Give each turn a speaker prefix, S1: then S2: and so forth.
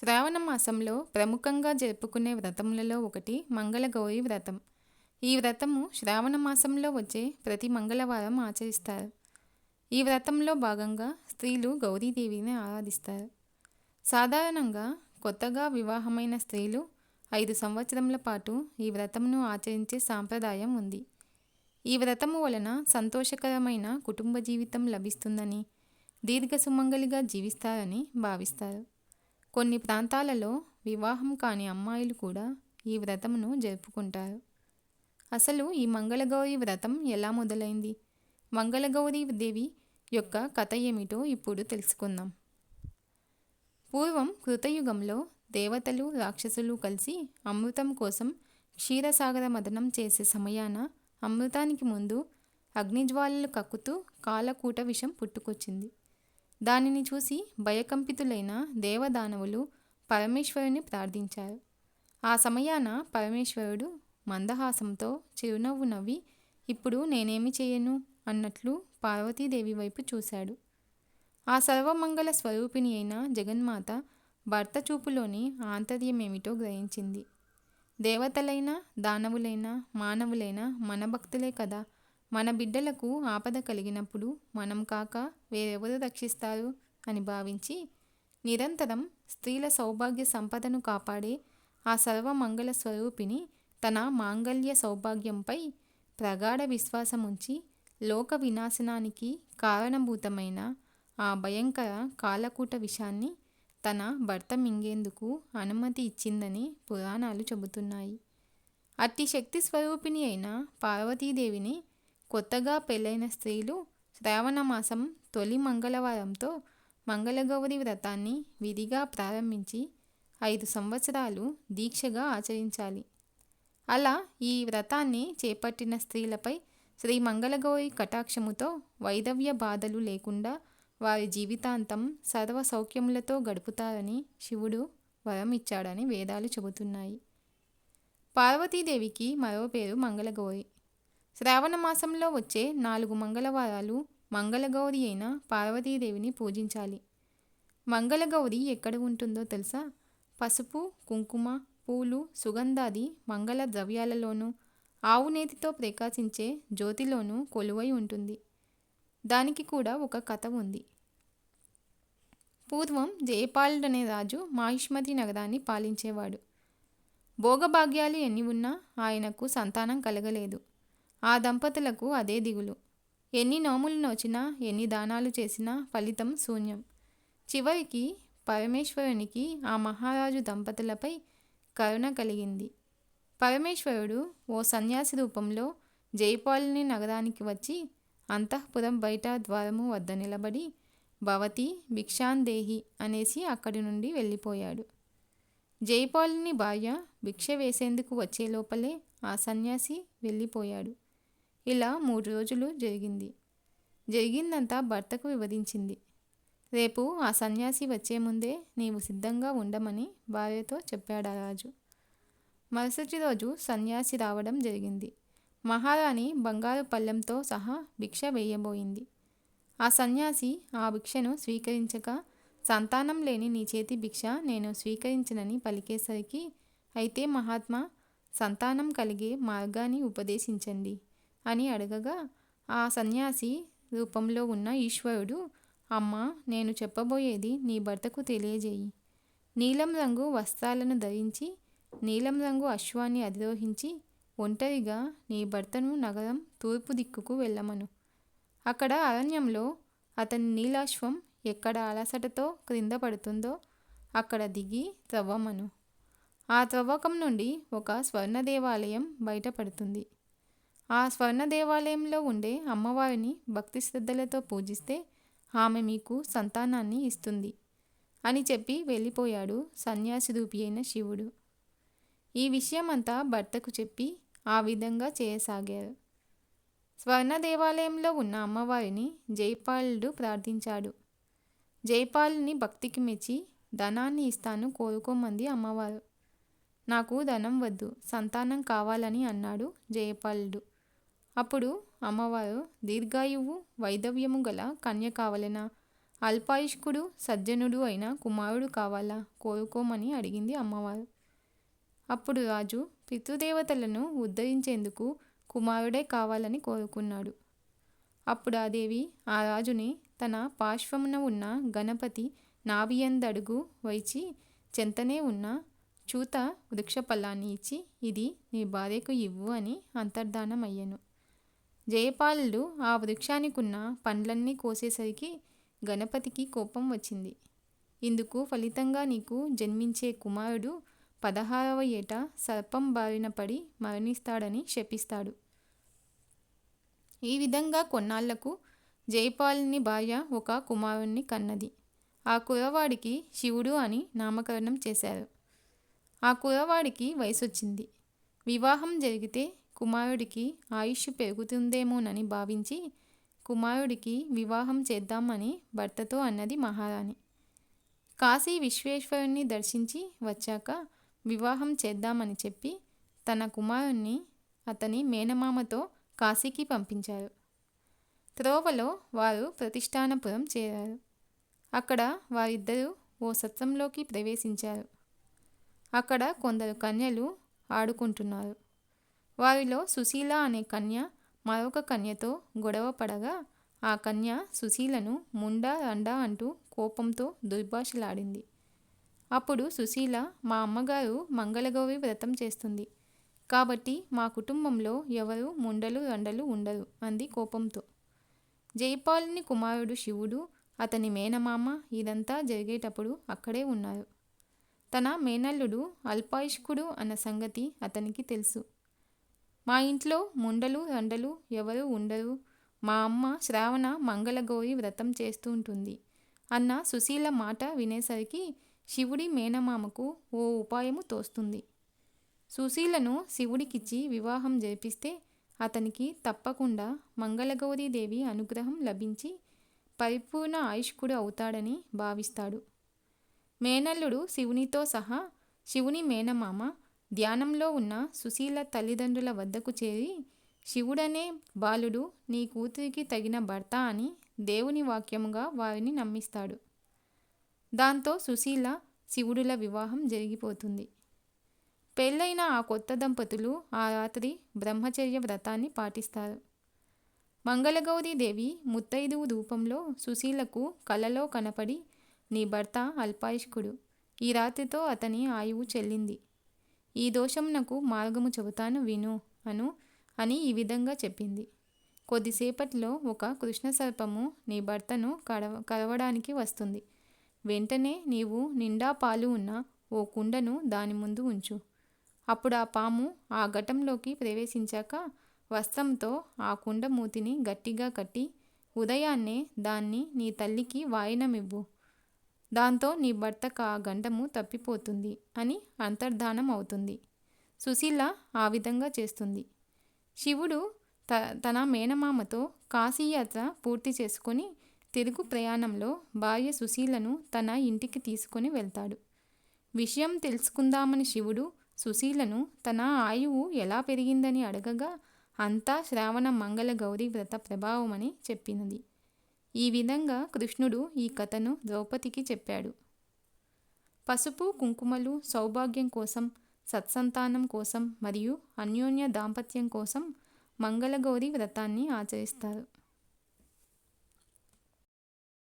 S1: శ్రావణ మాసంలో ప్రముఖంగా జరుపుకునే వ్రతములలో ఒకటి మంగళగౌరి వ్రతం. ఈ వ్రతము శ్రావణ మాసంలో వచ్చే ప్రతి మంగళవారం ఆచరిస్తారు. ఈ వ్రతంలో భాగంగా స్త్రీలు గౌరీదేవిని ఆరాధిస్తారు. సాధారణంగా కొత్తగా వివాహమైన స్త్రీలు ఐదు సంవత్సరముల పాటు ఈ వ్రతమును ఆచరించే సాంప్రదాయం ఉంది. ఈ వ్రతము వలన సంతోషకరమైన కుటుంబ జీవితం లభిస్తుందని దీర్ఘ సుమంగలిగా జీవిస్తారని భావిస్తారు. కొన్ని ప్రాంతాలలో వివాహం కాని అమ్మాయిలు కూడా ఈ వ్రతమును జరుపుకుంటారు. అసలు ఈ మంగళగౌరి వ్రతం ఎలా మొదలైంది? మంగళగౌరి దేవి యొక్క కథ ఏమిటో ఇప్పుడు తెలుసుకుందాం. పూర్వం కృతయుగంలో దేవతలు రాక్షసులు కలిసి అమృతం కోసం క్షీరసాగర మదనం చేసే సమయాన అమృతానికి ముందు అగ్నిజ్వాలలు కక్కుతూ కాలకూట విషం పుట్టుకొచ్చింది. దానిని చూసి భయకంపితులైన దేవదానవులు పరమేశ్వరుని ప్రార్థించారు. ఆ సమయాన పరమేశ్వరుడు మందహాసంతో చిరునవ్వు నవ్వి ఇప్పుడు నేనేమి చేయను? అన్నట్లు పార్వతీదేవి వైపు చూశాడు. ఆ సర్వమంగళ స్వరూపిణి అయిన జగన్మాత భర్త చూపులోని ఆంతర్యమేమిటో గ్రహించింది. దేవతలైన దానవులైన మానవులైన మన భక్తులే కదా మన బిడ్డలకు ఆపద కలిగినప్పుడు మనం కాక వేరెవరు రక్షిస్తారు? అని భావించి నిరంతరం స్త్రీల సౌభాగ్య సంపదను కాపాడే ఆ సర్వమంగళ స్వరూపిణి తన మాంగళ్య సౌభాగ్యంపై ప్రగాఢ విశ్వాసముంచి లోక వినాశనానికి కారణభూతమైన ఆ భయంకర కాలకూట విషాన్ని తన భర్త మింగేందుకు అనుమతి ఇచ్చిందని పురాణాలు చెబుతున్నాయి. అట్టి శక్తి స్వరూపిణి అయిన పార్వతీదేవిని కొత్తగా పెళ్ళైన స్త్రీలు శ్రావణ మాసం తొలి మంగళవారంతో మంగళగౌరి వ్రతాన్ని విధిగా ప్రారంభించి ఐదు సంవత్సరాలు దీక్షగా ఆచరించాలి. అలా ఈ వ్రతాన్ని చేపట్టిన స్త్రీలపై శ్రీ మంగళగౌరి కటాక్షముతో వైదవ్య బాధలు లేకుండా వారి జీవితాంతం సర్వ సౌఖ్యములతో గడుపుతారని శివుడు వరం ఇచ్చాడని వేదాలు చెబుతున్నాయి. పార్వతీదేవికి మరో పేరు మంగళగౌరి. శ్రావణ మాసంలో వచ్చే నాలుగు మంగళవారాలు మంగళగౌరి అయిన పార్వతీదేవిని పూజించాలి. మంగళగౌరి ఎక్కడ ఉంటుందో తెలుసా? పసుపు కుంకుమ పూలు సుగంధాది మంగళ ద్రవ్యాలలోనూ ఆవు నేతితో ప్రకాశించే జ్యోతిలోనూ కొలువై ఉంటుంది. దానికి కూడా ఒక కథ ఉంది. పూర్వం జయపాలుడనే రాజు మాహిష్మతి నగరాన్ని పాలించేవాడు. భోగభాగ్యాలు ఎన్ని ఉన్నా ఆయనకు సంతానం కలగలేదు. ఆ దంపతులకు అదే దిగులు. ఎన్ని నోములు నోచినా ఎన్ని దానాలు చేసినా ఫలితం శూన్యం. చివరికి పరమేశ్వరునికి ఆ మహారాజు దంపతులపై కరుణ కలిగింది. పరమేశ్వరుడు ఓ సన్యాసి రూపంలో జైపాలుని నగరానికి వచ్చి అంతఃపురం బయట ద్వారము వద్ద నిలబడి భవతి భిక్షాందేహి అనేసి అక్కడి నుండి వెళ్ళిపోయాడు. జైపాలుని భార్య భిక్ష వేసేందుకు వచ్చే లోపలే ఆ సన్యాసి వెళ్ళిపోయాడు. ఇలా మూడు రోజులు జరిగింది. జరిగిందంతా భర్తకు వివరించింది. రేపు ఆ సన్యాసి వచ్చే ముందే నీవు సిద్ధంగా ఉండమని భార్యతో చెప్పాడు ఆ రాజు. మరుసటి రోజు సన్యాసి రావడం జరిగింది. మహారాణి బంగారు పళ్ళెంతో సహా భిక్ష వేయబోయింది. ఆ సన్యాసి ఆ భిక్షను స్వీకరించక సంతానం లేని నీ చేతి భిక్ష నేను స్వీకరించనని పలికేసరికి అయితే మహాత్మా సంతానం కలిగే మార్గాన్ని ఉపదేశించండి. అని అడగగా ఆ సన్యాసి రూపంలో ఉన్న ఈశ్వరుడు అమ్మ నేను చెప్పబోయేది నీ భర్తకు తెలియజేయి. నీలం రంగు వస్త్రాలను ధరించి నీలం రంగు అశ్వాన్ని అధిరోహించి ఒంటరిగా నీ భర్తను నగరం తూర్పు దిక్కుకు వెళ్ళమను. అక్కడ అరణ్యంలో అతని నీలాశ్వం ఎక్కడ అలసటతో క్రింద పడుతుందో అక్కడ దిగి త్రవ్వమను. ఆ త్రవ్వకం నుండి ఒక స్వర్ణ దేవాలయం బయటపడుతుంది. ఆ స్వర్ణ దేవాలయంలో ఉండే అమ్మవారిని భక్తి శ్రద్ధలతో పూజిస్తే ఆమె మీకు సంతానాన్ని ఇస్తుంది అని చెప్పి వెళ్ళిపోయాడు సన్యాసి రూపి అయిన శివుడు. ఈ విషయమంతా భర్తకు చెప్పి ఆ విధంగా చేయసాగారు. స్వర్ణ దేవాలయంలో ఉన్న అమ్మవారిని జైపాలుడు ప్రార్థించాడు. జైపాలుని భక్తికి మెచ్చి ధనాన్ని ఇస్తాను కోరుకోమంది అమ్మవారు. నాకు ధనం వద్దు సంతానం కావాలని అన్నాడు జయపాలుడు. అప్పుడు అమ్మవారు దీర్ఘాయువు వైధవ్యము గల కన్య కావలెనా? అల్పాయుష్కుడు సజ్జనుడు అయిన కుమారుడు కావాలా? కోరుకోమని అడిగింది అమ్మవారు. అప్పుడు రాజు పితృదేవతలను ఉద్ధరించేందుకు కుమారుడే కావాలని కోరుకున్నాడు. అప్పుడు ఆ దేవి ఆ రాజుని తన పార్శ్వమున ఉన్న గణపతి నాభియందడుగు వైచి చెంతనే ఉన్న చూత వృక్ష ఫలాన్ని ఇచ్చి ఇది నీ భార్యకు ఇవ్వు అని అంతర్ధానమయ్యను. జయపాలుడు ఆ వృక్షానికున్న పండ్లన్నీ కోసేసరికి గణపతికి కోపం వచ్చింది. ఇందుకు ఫలితంగా నీకు జన్మించే కుమారుడు పదహారవ ఏట సర్పం బారిన పడి మరణిస్తాడని శపిస్తాడు. ఈ విధంగా కొన్నాళ్ళకు జయపాలుని భార్య ఒక కుమారుణ్ణి కన్నది. ఆ కురవాడికి శివుడు అని నామకరణం చేశారు. ఆ కురవాడికి వయసొచ్చింది. వివాహం జరిగితే కుమారుడికి ఆయుష్ పెరుగుతుందేమోనని భావించి కుమారుడికి వివాహం చేద్దామని భర్తతో అన్నది మహారాణి. కాశీ విశ్వేశ్వరుణ్ణి దర్శించి వచ్చాక వివాహం చేద్దామని చెప్పి తన కుమారుణ్ణి అతని మేనమామతో కాశీకి పంపించారు. త్రోవలో వారు ప్రతిష్టానపురం చేరారు. అక్కడ వారిద్దరూ ఓ సత్రంలోకి ప్రవేశించారు. అక్కడ కొందరు కన్యలు ఆడుకుంటున్నారు. వారిలో సుశీల అనే కన్య మరొక కన్యతో గొడవ పడగా ఆ కన్య సుశీలను ముండా రండా అంటూ కోపంతో దుర్భాషలాడింది. అప్పుడు సుశీల మా అమ్మగారు మంగళగౌరి వ్రతం చేస్తుంది. కాబట్టి మా కుటుంబంలో ఎవరు ముండలు రండలు ఉండరు అంది కోపంతో. జైపాలుని కుమారుడు శివుడు అతని మేనమామ ఇదంతా జరిగేటప్పుడు అక్కడే ఉన్నారు. తన మేనల్లుడు అల్పాయుష్కుడు అన్న సంగతి అతనికి తెలుసు. మా ఇంట్లో ముండలు రండలు ఎవరు ఉండరు. మా అమ్మ శ్రావణ మంగళగౌరి వ్రతం చేస్తూ ఉంటుంది. అన్న సుశీల మాట వినేసరికి శివుడి మేనమామకు ఓ ఉపాయము తోస్తుంది. సుశీలను శివుడికిచ్చి వివాహం జరిపిస్తే అతనికి తప్పకుండా మంగళగౌరీదేవి అనుగ్రహం లభించి పరిపూర్ణ ఆయుష్కుడు అవుతాడని భావిస్తాడు. మేనల్లుడు శివునితో సహా శివుని మేనమామ ధ్యానంలో ఉన్న సుశీల తల్లిదండ్రుల వద్దకు చేరి శివుడనే బాలుడు నీ కూతురికి తగిన భర్త అని దేవుని వాక్యముగా వారిని నమ్మిస్తాడు. దాంతో సుశీల శివుడుల వివాహం జరిగిపోతుంది. పెళ్ళైన ఆ కొత్త దంపతులు ఆ రాత్రి బ్రహ్మచర్య వ్రతాన్ని పాటిస్తారు. మంగళగౌరీదేవి ముత్తైదువు రూపంలో సుశీలకు కలలో కనపడి నీ భర్త అల్పాయుష్కుడు. ఈ రాత్రితో అతని ఆయువు చెల్లింది. ఈ దోషమునకు మార్గము చెబుతాను విను అను అని ఈ విధంగా చెప్పింది. కొద్దిసేపట్లో ఒక కృష్ణ సర్పము నీ భర్తను కడవ కరవడానికి వస్తుంది. వెంటనే నీవు నిండా పాలు ఉన్న ఓ కుండను దాని ముందు ఉంచు. అప్పుడు ఆ పాము ఆ ఘటంలోకి ప్రవేశించాక వస్త్రంతో ఆ కుండ మూతిని గట్టిగా కట్టి ఉదయాన్నే దాన్ని నీ తల్లికి వాయినమివ్వు. దాంతో నీ భర్తకు ఆ గంటము తప్పిపోతుంది అని అంతర్ధానం అవుతుంది. సుశీల ఆ విధంగా చేస్తుంది. శివుడు త తన మేనమామతో కాశీయాత్ర పూర్తి చేసుకొని తిరుగు ప్రయాణంలో భార్య సుశీలను తన ఇంటికి తీసుకొని వెళ్తాడు. విషయం తెలుసుకుందామని శివుడు సుశీలను తన ఆయువు ఎలా పెరిగిందని అడగగా అంతా శ్రావణ మంగళ గౌరీ వ్రత ప్రభావమని చెప్పినది ఈ విధంగా కృష్ణుడు ఈ కథను ద్రౌపదికి చెప్పాడు. పసుపు కుంకుమలు సౌభాగ్యం కోసం సత్సంతానం కోసం మరియు అన్యోన్య దాంపత్యం కోసం మంగళగౌరి వ్రతాన్ని ఆచరిస్తారు.